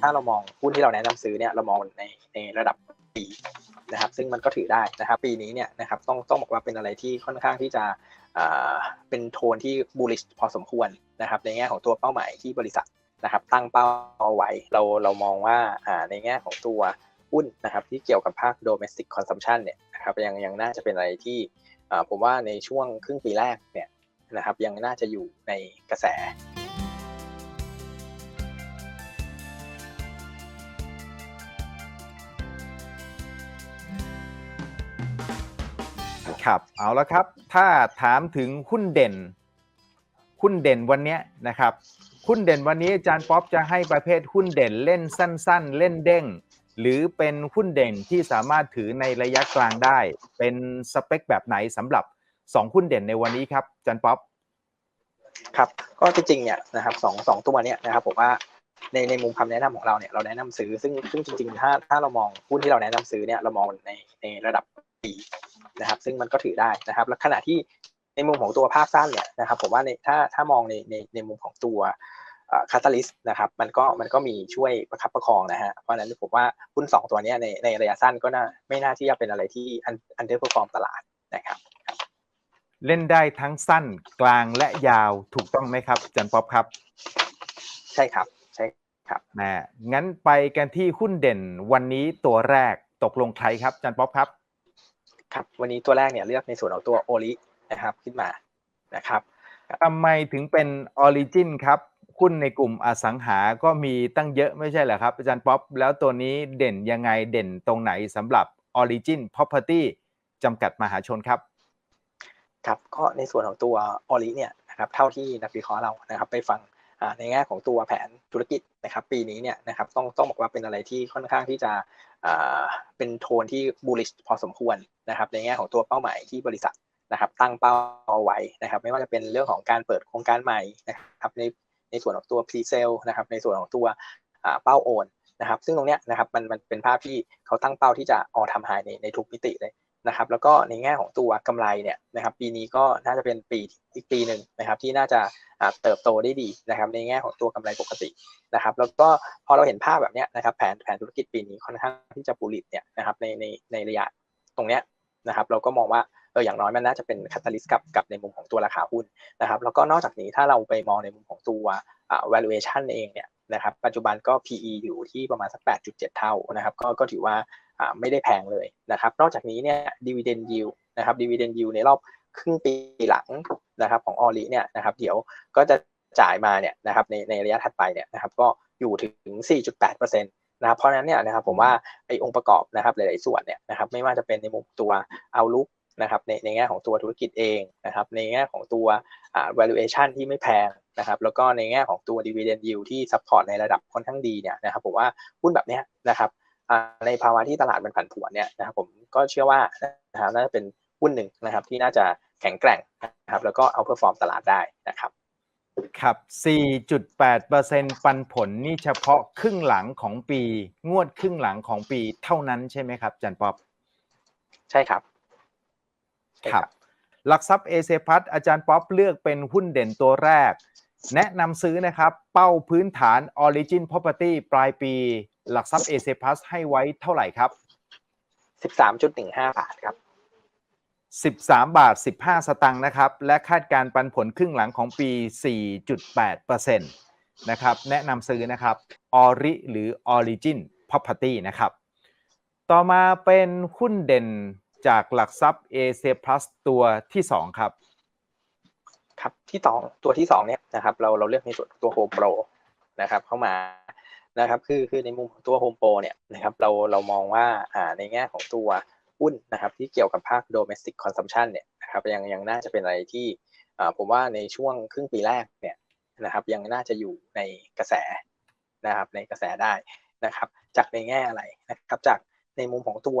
ถ้าเรามองหุ้นที่เราแนะนำซื้อเนี่ยเรามองในในระดับปีนะครับ ซึ่งมันก็ถือได้นะครับ ปีนี้เนี่ยนะครับต้องต้องบอกว่าเป็นอะไรที่ค่อนข้างที่จะอ่าเป็นโทนที่ bullish พอสมควรนะครับในแง่ของตัวเป้าหมายที่บริษัทนะครับ ตั้งเป้าเอาไว้เราเรามองว่าอ่าในแง่ของตัวหุ้นนะครับที่เกี่ยวกับภาค domestic consumption เนี่ยนะครับยังยังน่าจะเป็นอะไรที่อ่าผมว่าในช่วงครึ่งปีแรกเนี่ยนะครับยังน่าจะอยู่ในกระแส ครับเอาละครับ ถ้าถามถึงหุ้นเด่น หุ้นเด่นวันนี้นะครับ หุ้นเด่นวันนี้อาจารย์ป๊อปจะให้ประเภทหุ้นเด่นเล่นสั้น ๆ เล่นเด้ง หรือเป็นหุ้นเด่นที่สามารถถือในระยะกลางได้ เป็นสเปคแบบไหนสำหรับ 2 หุ้นเด่นในวันนี้ครับอาจารย์ป๊อปครับก็จริงๆเนี่ยนะครับสองสองตัวเนี่ยนะครับผมว่าในในมุมคำแนะนำของเราเนี่ยเราแนะนำซื้อซึ่งซึ่งจริงๆถ้าถ้าเรามองหุ้นที่เราแนะนำซื้อเนี่ยเรามองในในระดับปี นะครับ ซึ่งมันก็ถือได้นะครับ และขณะที่ในมุมของตัวภาพสั้นเนี่ยนะครับ ผมว่าในถ้าถ้ามองในในในมุมของตัวคาตาลิสนะครับมันก็มันก็มีช่วยประคับประคองนะฮะเพราะฉะนั้นผมว่าหุ้นสองตัวเนี้ยในในระยะสั้นก็น่าไม่น่าที่จะเป็นอะไรที่อันอันเดอร์เพอร์ฟอร์มตลาดนะครับ เล่นได้ทั้งสั้นกลางและยาวถูกต้องไหมครับอาจารย์ป๊อปครับ ใช่ครับใช่ครับนะงั้นไปกันที่หุ้นเด่นวันนี้ตัวแรกตกลงใครครับอาจารย์ป๊อปครับ ครับวันนี้ตัวแรกเนี่ยเลือกในส่วนของตัวโอลินะครับขึ้นมานะครับทำไมถึงเป็นออริจินครับหุ้นในกลุ่มอสังหาก็มีตั้งเยอะไม่ใช่เหรอครับ อาจารย์ป๊อปแล้วตัวนี้เด่นยังไงเด่นตรงไหนสำหรับ Origin Property จำกัดมหาชนครับ ครับก็ในส่วนของตัวออลิเนี่ยนะครับเท่าที่นักวิเคราะห์เรานะครับไปฟังอ่าในแง่ของตัวแผนธุรกิจนะครับปีนี้เนี่ยนะครับต้องต้องบอกว่าเป็นอะไรที่ค่อนข้างที่จะอ่า เป็นโทนที่ bullish พอสมควรนะครับในแง่ของตัวเป้าหมายที่บริษัทนะครับ ตั้งเป้าเอาไว้นะครับ ไม่ว่าจะเป็นเรื่องของการเปิดโครงการใหม่นะครับในในส่วนของตัว pre sale นะครับ ในส่วนของตัวเป้าโอนนะครับ ซึ่งตรงเนี้ยนะครับมันมันเป็นภาพที่เขาตั้งเป้าที่จะออทำหายในในทุกมิติเลย นะครับ แล้วก็ในแง่ของตัวกำไรเนี่ยนะครับ ปีนี้ก็น่าจะเป็นปีอีกปีหนึ่งนะครับ ที่น่าจะเติบโตได้ดีนะครับ ในแง่ของตัวกำไรปกตินะครับ แล้วก็พอเราเห็นภาพแบบนี้นะครับ แผนแผนธุรกิจปีนี้ค่อนข้างที่จะปูริตเนี่ยนะครับในในในระยะตรงเนี้ยนะครับ เราก็มองว่าเอออย่างน้อยมันน่าจะเป็นคาตาลิสต์กับกับในมุมของตัวราคาหุ้นนะครับ แล้วก็นอกจากนี้ถ้าเราไปมองในมุมของตัว valuation เองเนี่ยนะครับ ปัจจุบันก็ PE อยู่ที่ประมาณสัก 8.7 เท่านะครับ ก็ก็ถือว่า ไม่ได้แพงเลยนะครับ นอกจากนี้เนี่ย dividend yield นะครับ dividend yield ในรอบครึ่งปีหลังนะครับของออลีเนี่ยนะครับเดี๋ยวก็จะจ่ายมาเนี่ยนะครับในในระยะถัดไปเนี่ยนะครับก็อยู่ถึง 4.8%นะครับเพราะนั้นเนี่ยนะครับผมว่าไอ้องค์ประกอบนะครับหลาย ๆ ส่วนเนี่ยนะครับไม่ว่าจะเป็นในมุมตัว outlook นะครับในในแง่ของตัวธุรกิจเองนะครับในแง่ของตัว valuation ที่ไม่แพงนะครับแล้วก็ในแง่ของตัว dividend yield ที่ support ในระดับค่อนข้างดีเนี่ยนะครับผมว่าหุ้นแบบนี้นะครับ ในภาวะที่ตลาดมันผันผวนเนี่ยนะครับผมก็เชื่อว่านะครับน่าจะเป็นหุ้นหนึ่งนะครับที่น่าจะแข็งแกร่งนะครับแล้วก็เอาเพอร์ฟอร์มตลาดได้นะครับครับ 4.8%ปันผลนี่เฉพาะครึ่งหลังของปี งวดครึ่งหลังของปีเท่านั้นใช่ไหมครับจันป๊อปใช่ครับ ครับ หลักทรัพย์เอเซพัทอาจารย์ป๊อปเลือกเป็นหุ้นเด่นตัวแรก แนะนำซื้อนะครับ เป้าพื้นฐาน Origin Property ปลายปี หลักทรัพย์เอเซพัสให้ไว้เท่าไหร่ครับ 13.15 บาทครับ 13 บาท 15 สตังค์นะครับ และคาดการปันผลครึ่งหลังของปี 4.8%นะครับ แนะนำซื้อนะครับ Ori หรือ Origin Property นะครับ ต่อมาเป็นหุ้นเด่นจากหลักทรัพย์ AC Plus ตัวที่ 2 ครับ ครับที่สองตัวที่สองเนี่ยนะครับ เราเราเลือกในส่วนตัว Home Pro นะครับ เข้ามา นะครับคือคือในมุมของตัว Home Pro เนี่ยนะครับเราเรามองว่าอ่าในแง่ของตัวหุ้นนะครับที่เกี่ยวกับภาค domestic consumption เนี่ยนะครับยังยังน่าจะเป็นอะไรที่อ่าผมว่าในช่วงครึ่งปีแรกเนี่ยนะครับยังน่าจะอยู่ในกระแสนะครับในกระแสได้นะครับจากในแง่อะไรนะครับจากในมุมของตัว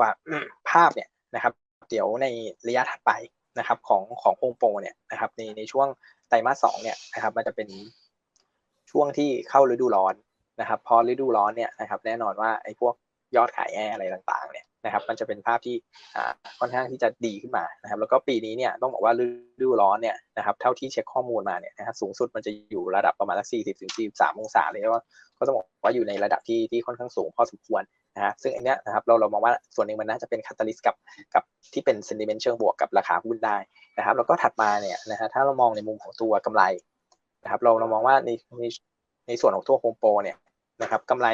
ภาพเนี่ยนะครับเดี๋ยวในระยะถัดไปนะครับของของโฮมโปรเนี่ยนะครับในในช่วงไตรมาสสองเนี่ยนะครับมันจะเป็นช่วงที่เข้าฤดูร้อน นะครับพอฤดูร้อนเนี่ยนะครับแน่นอนว่าไอ้พวกยอดขายแอร์อะไรต่างๆเนี่ยนะครับมันจะเป็นภาพที่ค่อนข้างที่จะดีขึ้นมานะครับแล้วก็ปีนี้เนี่ยต้องบอกว่าฤดูร้อนเนี่ยนะครับเท่าที่เช็คข้อมูลมาเนี่ยนะครับสูงสุดมันจะอยู่ระดับประมาณสัก40ถึง43องศาเลยก็ก็ต้องบอกว่าอยู่ในระดับที่ที่ค่อนข้างสูงพอสมควรนะฮะซึ่งอันเนี้ยนะครับเราเรามองว่าส่วนหนึ่งมันน่าจะเป็นคาตาลิสต์กับกับที่เป็นเซนติเมนต์เชิงบวกกับราคาหุ้นได้นะครับแล้วก็ถัดมาเนี่ยนะฮะถ้าเรามองในมุมของตัวกำไรนะครับเราเรามองว่าในในในส่วนของตัวโฮมโปรเนี่ย นะครับกำไร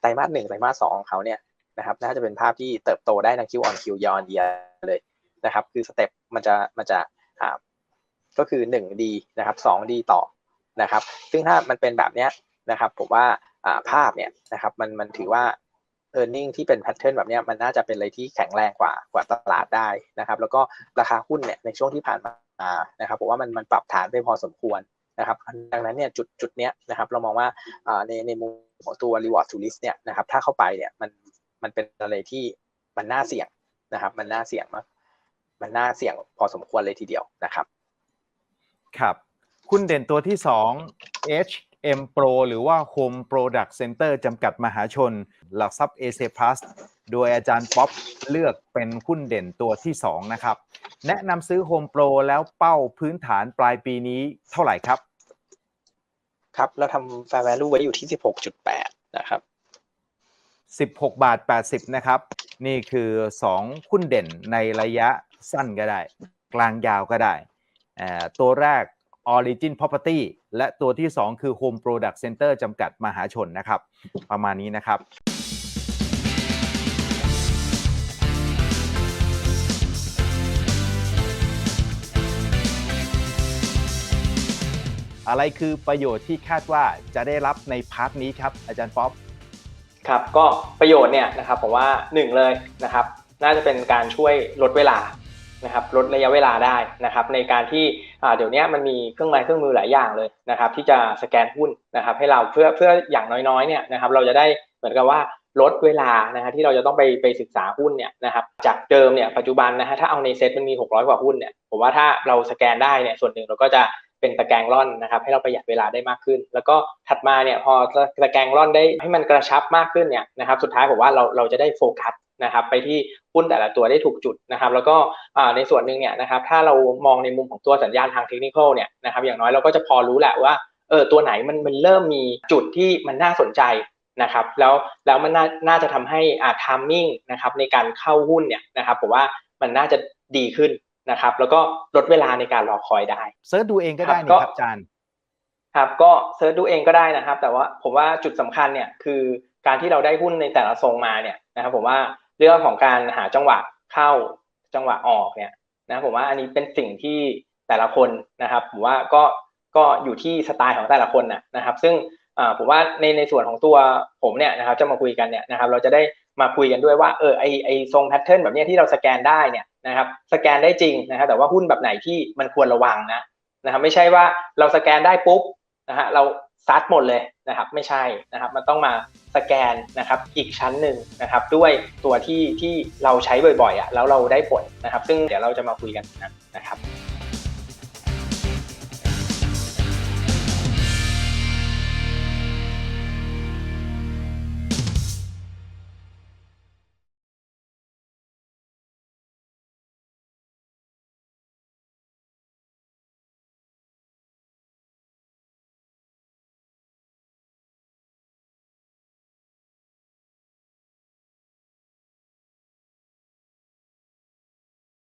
ไตรมาสหนึ่งไตรมาสสองของเขาเนี่ยนะครับน่าจะเป็นภาพที่เติบโตได้ในคิวออนคิวยอนเดียเลยนะครับ คือสเต็ปมันจะมันจะอ่าก็คือหนึ่งดีนะครับสองดีต่อนะครับ ซึ่งถ้ามันเป็นแบบเนี้ยนะครับผมว่าอ่าภาพเนี่ยนะครับมันมันถือว่า e a r n i n g ที่เป็นแพทเทิร์นแบบเนี้ยมันน่าจะเป็นอะไรที่แข็งแรงกว่ากว่าตลาดได้นะครับ แล้วก็ราคาหุ้นเนี่ยในช่วงที่ผ่านมานะครับผมว่ามันมันปรับฐานไปพอสมควร นะครับดังนั้นเนี่ยจุดจุดเนี้ยนะครับเรามองว่าในในมุมของตัว reward to risk เนี่ยนะครับถ้าเข้าไปเนี่ยมันมันเป็นอะไรที่มันน่าเสี่ยงนะครับ มันน่าเสี่ยงมากมันน่าเสี่ยงพอสมควรเลยทีเดียวนะครับ ครับหุ้นเด่นตัวที่ 2 HM Pro หรือว่า Home Product Center จำกัดมหาชน หลักทรัพย์ AC Plus โดยอาจารย์ป๊อปเลือกเป็นหุ้นเด่นตัวที่ 2 นะครับ แนะนำซื้อ Home Pro แล้วเป้าพื้นฐานปลายปีนี้เท่าไหร่ครับ ครับ เราทำ fair value ไว้อยู่ที่ 16.8 นะครับ 16 บาท 80 นะครับ นี่คือ 2 หุ้นเด่นในระยะสั้นก็ได้ กลางยาวก็ได้ ตัวแรก Origin Property และตัวที่ 2 คือ Home Product Center จำกัดมหาชนนะครับ ประมาณนี้นะครับ อะไรคือประโยชน์ที่คาดว่าจะได้รับในพาร์ทนี้ครับ อาจารย์ป๊อปครับก็ประโยชน์เนี่ยนะครับผมว่าหนึ่งเลยนะครับ น่าจะเป็นการช่วยลดเวลานะครับลดระยะเวลาได้นะครับ ในการที่เดี๋ยวนี้มันมีเครื่องไม้เครื่องมือหลายอย่างเลยนะครับ ที่จะสแกนหุ้นนะครับ ให้เราเพื่อเพื่ออย่างน้อยๆเนี่ยนะครับ เราจะได้เหมือนกับว่าลดเวลานะฮะที่เราจะต้องไปไปศึกษาหุ้นเนี่ยนะครับ จากเดิมเนี่ยปัจจุบันนะฮะถ้าเอาในเซ็ตมันมี 600 กว่าหุ้นเนี่ยผมว่าถ้าเราสแกนได้เนี่ยส่วนหนึ่งเราก็จะ เป็นตะแกรงร่อนนะครับ ให้เราประหยัดเวลาได้มากขึ้น แล้วก็ถัดมาเนี่ยพอตะแกรงร่อนได้ให้มันกระชับมากขึ้นเนี่ยนะครับสุดท้ายผมว่าเราเราจะได้โฟกัสนะครับไปที่หุ้นแต่ละตัวได้ถูกจุดนะครับ แล้วก็ในส่วนหนึ่งเนี่ยนะครับถ้าเรามองในมุมของตัวสัญญาณทางเทคนิคเนี่ยนะครับอย่างน้อยเราก็จะพอรู้แหละว่าเออตัวไหนมันมันเริ่มมีจุดที่มันน่าสนใจนะครับแล้วแล้วมันน่าน่าจะทำให้อ่าทามมิ่งนะครับในการเข้าหุ้นเนี่ยนะครับผมว่ามันน่าจะดีขึ้น นะครับ แล้วก็ลดเวลาในการรอคอยได้เซิร์ชดูเองก็ได้ครับนี่ก็ครับอาจารย์ครับก็เซิร์ชดูเองก็ได้นะครับ แต่ว่าผมว่าจุดสำคัญเนี่ยคือการที่เราได้หุ้นในแต่ละทรงมาเนี่ยนะครับ ผมว่าเรื่องของการหาจังหวะเข้าจังหวะออกเนี่ยนะผมว่าอันนี้เป็นสิ่งที่แต่ละคนนะครับ ผมว่าก็ก็อยู่ที่สไตล์ของแต่ละคนนะนะครับ ซึ่งอ่าผมว่าในในส่วนของตัวผมเนี่ยนะครับจะมาคุยกันเนี่ยนะครับ เราจะได้มาคุยกันด้วยว่าเออไอไอทรงแพทเทิร์นแบบเนี้ยที่เราสแกนได้เนี่ย นะครับสแกนได้จริงนะครับแต่ว่าหุ้นแบบไหนที่มันควรระวังนะนะครับไม่ใช่ว่าเราสแกนได้ปุ๊บนะฮะเราซัดหมดเลยนะครับไม่ใช่นะครับมันต้องมาสแกนนะครับอีกชั้นหนึ่งนะครับด้วยตัวที่ที่เราใช้บ่อยๆอะแล้วเราได้ผลนะครับ ซึ่งเดี๋ยวเราจะมาคุยกันนะครับ